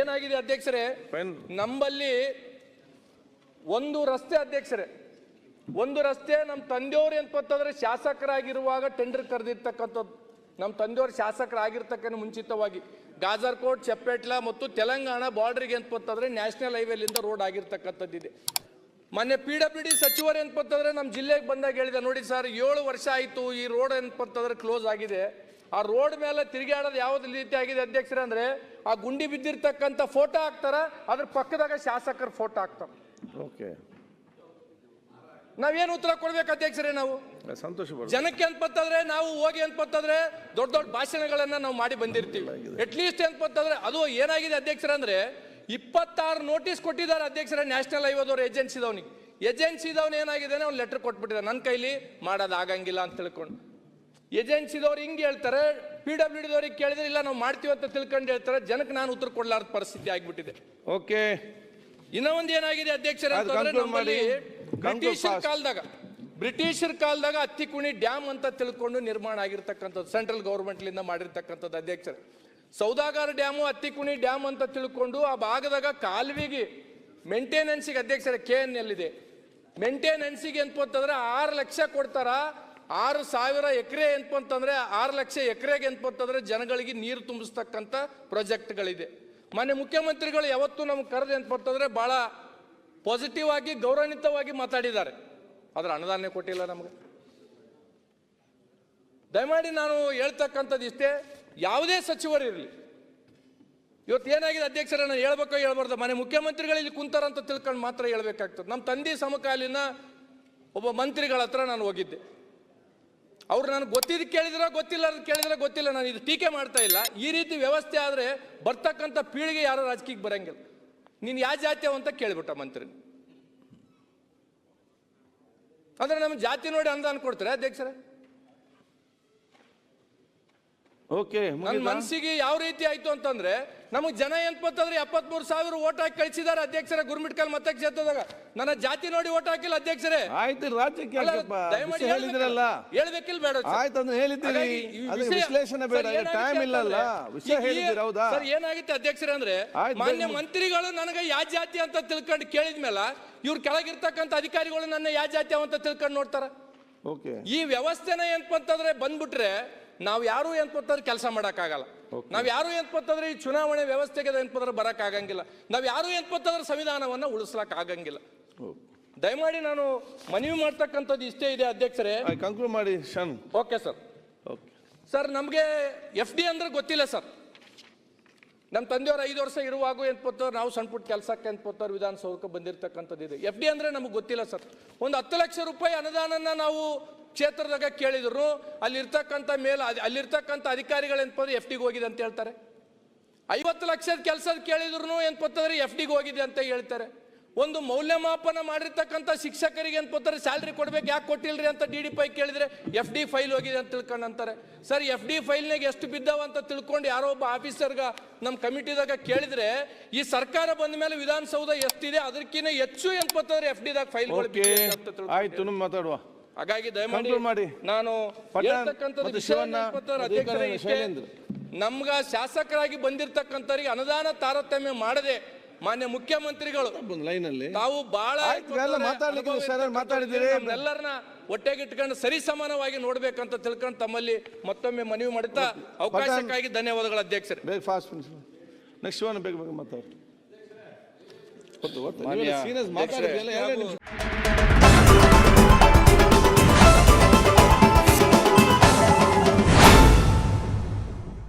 ಏನಾಗಿದೆ ಅಧ್ಯಕ್ಷರೇ. ನಮ್ಮಲ್ಲಿ ಒಂದು ರಸ್ತೆ ಅಧ್ಯಕ್ಷರೇ. ಒಂದು ರಸ್ತೆ ನಮ್ಮ ತಂದೆಯವರು ಅಂತಂದ್ರೆ ಶಾಸಕರಾಗಿರುವಾಗ ಟೆಂಡರ್ ಕರೆದಿರ್ತಕ್ಕಂಥದ್ದು. ನಮ್ಮ ತಂದೆಯವರು ಶಾಸಕರಾಗಿರ್ತಕ್ಕಂಥ ಮುಂಚಿತವಾಗಿ ಗಾಜರ್ಕೋಟ್ ಚಪ್ಪೆಟ್ಲ ಮತ್ತು ತೆಲಂಗಾಣ ಬಾರ್ಡರ್ಗೆ ಗೊತ್ತಾದ್ರೆ ನ್ಯಾಷನಲ್ ಹೈವೇಲಿಂದ ರೋಡ್ ಆಗಿರ್ತಕ್ಕಂಥದ್ದಿದೆ ಮೊನ್ನೆ ಪಿ ಡಬ್ಲ್ಯೂ ಡಿ ಸಚಿವರು ಏನಪ್ಪಂತಂದ್ರೆ ನಮ್ಮ ಜಿಲ್ಲೆಗೆ ಬಂದಾಗ ಹೇಳಿದೆ ನೋಡಿ ಸರ್ ಏಳು ವರ್ಷ ಆಯಿತು ಈ ರೋಡ್ ಏನಪ್ಪಂತಂದ್ರೆ ಕ್ಲೋಸ್ ಆಗಿದೆ. ಆ ರೋಡ್ ಮೇಲೆ ತಿರುಗಾಡೋದು ಯಾವ್ದು ರೀತಿ ಆಗಿದೆ ಅಧ್ಯಕ್ಷರ ಅಂದ್ರೆ ಆ ಗುಂಡಿ ಬಿದ್ದಿರ್ತಕ್ಕಂಥ ಫೋಟೋ ಹಾಕ್ತಾರ ಅದ್ರ ಪಕ್ಕದಾಗ ಶಾಸಕರ ಫೋಟೋ ಹಾಕ್ತಾರ. ಓಕೆ. ನಾವೇನು ಉತ್ತರ ಕೊಡ್ಬೇಕು ಅಧ್ಯಕ್ಷರೇ ನಾವು? ಸಂತೋಷ ಜನಕ್ಕೆ ಅಂತಂದ್ರೆ ನಾವು ಹೋಗಿ ಅಂತಂದ್ರೆ ದೊಡ್ಡ ದೊಡ್ಡ ಭಾಷಣಗಳನ್ನ ನಾವು ಮಾಡಿ ಬಂದಿರ್ತೀವಿ. ಅಟ್ ಲೀಸ್ಟ್ ಅಂತಂದ್ರೆ ಅದು ಏನಾಗಿದೆ ಅಧ್ಯಕ್ಷರ ಅಂದ್ರೆ ಇಪ್ಪತ್ತಾರು ನೋಟಿಸ್ ಕೊಟ್ಟಿದ್ದಾರೆ ಅಧ್ಯಕ್ಷರ ನ್ಯಾಷನಲ್ ಹೈವೇದವ್ರು ಏಜೆನ್ಸಿದವನಿಗೆ ಏಜೆನ್ಸಿದವನು ಏನಾಗಿದೆ ಅವ್ನು ಲೆಟರ್ ಕೊಟ್ಬಿಟ್ಟಿದ್ದಾರೆ. ನನ್ನ ಕೈಲಿ ಮಾಡೋದಾಗಂಗಿಲ್ಲ ಅಂತ ತಿಳ್ಕೊಂಡು. ಏಜೆನ್ಸಿದವ್ರು ಹಿಂಗೆ ಹೇಳ್ತಾರೆ ಪಿ ಡಬ್ಲ್ಯೂ ಡಿದವ್ರಿಗೆ ಕೇಳಿದ್ರೆ ಇಲ್ಲ ನಾವು ಮಾಡ್ತೀವಿ ಅಂತ ತಿಳ್ಕೊಂಡು ಹೇಳ್ತಾರೆ ಜನಕ್ಕೆ ನಾನು ಉತ್ತರ ಕೊಡ್ಲಾರ್ದ ಪರಿಸ್ಥಿತಿ ಆಗಿಬಿಟ್ಟಿದೆ. ಓಕೆ. ಇನ್ನೊಂದು ಏನಾಗಿದೆ ಅಧ್ಯಕ್ಷರ ಬ್ರಿಟಿಷರ್. ಕಾಲದಾಗ ಬ್ರಿಟಿಷರ್ ಕಾಲದಾಗ ಅತ್ತಿಕುಣಿ ಡ್ಯಾಮ್ ಅಂತ ತಿಳ್ಕೊಂಡು ನಿರ್ಮಾಣ ಆಗಿರ್ತಕ್ಕಂಥದ್ದು ಸೆಂಟ್ರಲ್ ಗೌರ್ಮೆಂಟ್ಲಿಂದ ಮಾಡಿರ್ತಕ್ಕಂಥದ್ದು ಅಧ್ಯಕ್ಷರ. ಸೌದಾಗಾರ ಡ್ಯಾಮು ಹತ್ತಿಕುಣಿ ಡ್ಯಾಮ್ ಅಂತ ತಿಳ್ಕೊಂಡು ಆ ಭಾಗದಾಗ ಕಾಲುವೆಗೆ ಮೇಂಟೆನೆನ್ಸಿಗೆ ಅಧ್ಯಕ್ಷರ ಕೆ ಎನ್ ಎಲ್ಲಿದೆ ಮೇಂಟೆನೆನ್ಸಿಗೆ ಅಂತಂದ್ರೆ ಆರು ಲಕ್ಷ ಕೊಡ್ತಾರ ಆರು ಸಾವಿರ ಎಕರೆ ಅಂತಂದ್ರೆ ಆರು ಲಕ್ಷ ಎಕರೆಗೆ ಅಂತಂದ್ರೆ ಜನಗಳಿಗೆ ನೀರು ತುಂಬಿಸ್ತಕ್ಕಂಥ ಪ್ರಾಜೆಕ್ಟ್ಗಳಿದೆ. ಮನೆ ಮುಖ್ಯಮಂತ್ರಿಗಳು ಯಾವತ್ತೂ ನಮ್ಗೆ ಕರೆದು ಅಂತಂದ್ರೆ ಭಾಳ ಪಾಸಿಟಿವ್ ಆಗಿ, ಗೌರವಾನ್ವಿತವಾಗಿ ಮಾತಾಡಿದ್ದಾರೆ. ಆದ್ರೆ ಅನುದಾನ ಕೊಟ್ಟಿಲ್ಲ ನಮಗೆ. ದಯಮಾಡಿ ನಾನು ಹೇಳ್ತಕ್ಕಂಥದ್ದು ಇಷ್ಟೇ, ಯಾವುದೇ ಸಚಿವರು ಇರಲಿ. ಇವತ್ತು ಏನಾಗಿದೆ ಅಧ್ಯಕ್ಷರ, ನಾನು ಹೇಳ್ಬೇಕೋ ಹೇಳ್ಬಾರ್ದು ಮನೆ ಮುಖ್ಯಮಂತ್ರಿಗಳು ಇಲ್ಲಿ ಕುಂತಾರಂತ ತಿಳ್ಕೊಂಡು ಮಾತ್ರ ಹೇಳ್ಬೇಕಾಗ್ತದೆ. ನಮ್ಮ ತಂದೆ ಸಮಕಾಲೀನ ಒಬ್ಬ ಮಂತ್ರಿಗಳ ಹತ್ರ ನಾನು ಹೋಗಿದ್ದೆ. ಅವ್ರು ನನಗೆ ಗೊತ್ತಿದ್ದು ಕೇಳಿದ್ರೆ ಗೊತ್ತಿಲ್ಲ ಅಂತ ಕೇಳಿದ್ರೆ, ಗೊತ್ತಿಲ್ಲ. ನಾನು ಇದು ಟೀಕೆ ಮಾಡ್ತಾ ಇಲ್ಲ. ಈ ರೀತಿ ವ್ಯವಸ್ಥೆ ಆದರೆ ಬರ್ತಕ್ಕಂಥ ಪೀಳಿಗೆ ಯಾರೋ ರಾಜಕೀಯಕ್ಕೆ ಬರಂಗಿಲ್ಲ. ನೀನು ಯಾವ ಜಾತಿ ಅಂತ ಕೇಳಿಬಿಟ್ಟ ಮಂತ್ರಿ. ಅಂದರೆ ನಮ್ಮ ಜಾತಿ ನೋಡಿ ಅಂದ ಕೊಡ್ತಾರೆ ಅಧ್ಯಕ್ಷರೇ? ಓಕೆ ನನ್ನ ಮನಸ್ಸಿಗೆ ಯಾವ ರೀತಿ ಆಯ್ತು ಅಂತಂದ್ರೆ ನಮಗೆ ಜನ ಏನ್ಪತ್ತಂದ್ರೆ ಎಪ್ಪತ್ಮೂರು ಸಾವಿರ ಓಟ್ ಹಾಕಿ ಕಳಿಸಿದಾರೆ ಅಧ್ಯಕ್ಷರ ಗುರುಮಿಟ್ಕಲ್ ಮತಕ್ಷೇತ್ರದಾಗ. ನನ್ನ ಜಾತಿ ನೋಡಿ ಓಟ್ ಹಾಕಿಲ್ಲ ಅಧ್ಯಕ್ಷರೇ. ಆಯ್ತು ರಾಜ್ಯಕ್ಕೆ? ದಯಮಾಡಿ ಹೇಳಿದ್ರಲ್ಲ? ಹೇಳ್ಬೇಕಿಲ್ಲ ಬೇಡ ಆಯ್ತಂದ್ರೆ ಹೇಳಿದ್ದೀರಿ. ವಿಶ್ಲೇಷಣೆ ಬೇಡ. ಟೈಮ್ ಇಲ್ಲಲ್ಲ ವಿಷಯ ಹೇಳಿದ್ದೀರಿ ಹೌದಾ? ಸರ್ ಏನಾಗಿತ್ತು ಅಧ್ಯಕ್ಷರೇ ಅಂದ್ರೆ ಮಾನ್ಯ ಮಂತ್ರಿಗಳು ನನಗೆ ಯಾವ ಜಾತಿ ಅಂತ ತಿಳ್ಕೊಂಡು ಕೇಳಿದ್ಮೇಲೆ ಇವ್ರ ಕೆಳಗಿರ್ತಕ್ಕಂಥ ಅಧಿಕಾರಿಗಳು ನನ್ನ ಯಾವ ಜಾತಿ ಅಂತ ತಿಳ್ಕೊಂಡು ನೋಡ್ತಾರ. ಓಕೆ ಈ ವ್ಯವಸ್ಥೆನ ಏನಪ್ಪಂತಂದ್ರೆ ಬಂದ್ಬಿಟ್ರೆ ನಾವು ಯಾರು ಏನಪ್ಪಂತಂದ್ರೆ ಕೆಲಸ ಮಾಡೋಕ್ಕಾಗಲ್ಲ. ನಾವು ಯಾರು ಏನ್ಪತ್ತಂದ್ರೆ ಈ ಚುನಾವಣೆ ವ್ಯವಸ್ಥೆಗೆ ಏನಪ್ಪಂದ್ರೆ ಬರೋಕ್ಕಾಗಂಗಿಲ್ಲ. ನಾವು ಯಾರು ಏನಪ್ಪಂತಂದ್ರೆ ಸಂವಿಧಾನವನ್ನು ಉಳಿಸ್ಲಕ್ಕೆ ಆಗಂಗಿಲ್ಲ. ದಯಮಾಡಿ ನಾನು ಮನವಿ ಮಾಡ್ತಕ್ಕಂಥದ್ದು ಇಷ್ಟೇ ಇದೆ ಅಧ್ಯಕ್ಷರೇ. ಕನ್ಕ್ಲೂಡ್ ಮಾಡಿ ಓಕೆ ಸರ್ ಓಕೆ ಸರ್ ನಮಗೆ ಎಫ್ ಡಿ ಅಂದ್ರೆ ಗೊತ್ತಿಲ್ಲ ಸರ್ ನಮ್ಮ ತಂದೆಯವರು ಐದು ವರ್ಷ ಇರುವಾಗ ಪೋತಾರೆ ನಾವು ಸಣ್ಣ ಪುಟ್ಟ ಕೆಲಸಕ್ಕೆ ಏನ್ಪತ್ತವ್ರು ವಿಧಾನಸೌಧಕ್ಕೆ ಬಂದಿರತಕ್ಕಂಥದ್ದು ಇದೆ. ಎಫ್ ಡಿ ಅಂದರೆ ನಮಗೆ ಗೊತ್ತಿಲ್ಲ ಸರ್. ಒಂದು ಹತ್ತು ಲಕ್ಷ ರೂಪಾಯಿ ಅನುದಾನನ ನಾವು ಕ್ಷೇತ್ರದಾಗ ಕೇಳಿದ್ರು, ಅಲ್ಲಿರ್ತಕ್ಕಂಥ ಮೇಲೆ ಅಲ್ಲಿ ಅಲ್ಲಿರ್ತಕ್ಕಂಥ ಅಧಿಕಾರಿಗಳು ಏನಪ್ಪ ಎಫ್ ಡಿಗೆ ಹೋಗಿದೆ ಅಂತ ಹೇಳ್ತಾರೆ. ಐವತ್ತು ಲಕ್ಷದ ಕೆಲಸದ ಕೇಳಿದ್ರು ಏನ್ಪತ್ತಂದ್ರೆ ಎಫ್ ಡಿಗೆ ಹೋಗಿದೆ ಅಂತ ಹೇಳ್ತಾರೆ. ಒಂದು ಮೌಲ್ಯಮಾಪನ ಮಾಡಿರ್ತಕ್ಕಂಥ ಶಿಕ್ಷಕರಿಗೆ ಏನ್ಪತ್ತಾರೆ ಸ್ಯಾಲ್ರಿ ಕೊಡ್ಬೇಕು ಯಾಕೆ ಕೊಟ್ಟಿಲ್ರಿ ಅಂತ ಡಿ ಡಿ ಪೈ ಕೇಳಿದ್ರೆ ಎಫ್ ಡಿ ಫೈಲ್ ಹೋಗಿದೆ ಅಂತ ತಿಳ್ಕೊಂಡು ಅಂತಾರೆ ಸರ್ ಎಫ್ ಡಿ ಫೈಲ್ನಾಗ ಎಷ್ಟು ಬಿದ್ದಾವ ಅಂತ ತಿಳ್ಕೊಂಡು ಯಾರೋ ಒಬ್ಬ ಆಫೀಸರ್ಗ ನಮ್ಮ ಕಮಿಟಿದಾಗ ಕೇಳಿದ್ರೆ ಈ ಸರ್ಕಾರ ಬಂದ ಮೇಲೆ ವಿಧಾನಸೌಧ ಎಷ್ಟಿದೆ ಅದಕ್ಕಿಂತ ಹೆಚ್ಚು ಏನ್ಪತ್ತಂದ್ರೆ ಎಫ್ ಡಿದಾಗ ಫೈಲ್ ಅಂತ ಆಯ್ತು ನಿಮ್ಮ ಮಾತಾಡುವ ಹಾಗಾಗಿ ದಯಮಾಡಿ ಮಾಡಿ. ನಾನು ಅಧ್ಯಕ್ಷರೇ. ನಮ್ಗ ಶಾಸಕರಾಗಿ ಬಂದಿರತಕ್ಕಂಥವ್ರಿಗೆ ಅನುದಾನ ತಾರತಮ್ಯ ಮಾಡದೆ ಮಾನ್ಯ ಮುಖ್ಯಮಂತ್ರಿಗಳು ಒಂದು ಲೈನಲ್ಲಿ ತಾವು ಬಹಳ ಮಾತಾಡಿದ್ದೀರಿ. ಎಲ್ಲರನ್ನ ಒಟ್ಟೆಗಿಟ್ಕೊಂಡು ಸರಿ ಸಮಾನವಾಗಿ ನೋಡ್ಬೇಕಂತ ತಿಳ್ಕೊಂಡು ತಮ್ಮಲ್ಲಿ ಮತ್ತೊಮ್ಮೆ ಮನವಿ ಮಾಡುತ್ತಾ ಅವಕಾಶಕ್ಕಾಗಿ ಧನ್ಯವಾದಗಳು ಅಧ್ಯಕ್ಷರೇ. ಬೇಗ ಫಾಸ್ಟ್ ನೆಕ್ಸ್ಟ್ ಒನ್ ಬೇಗ ಬೇಗ ಮಾತಾಡಿ.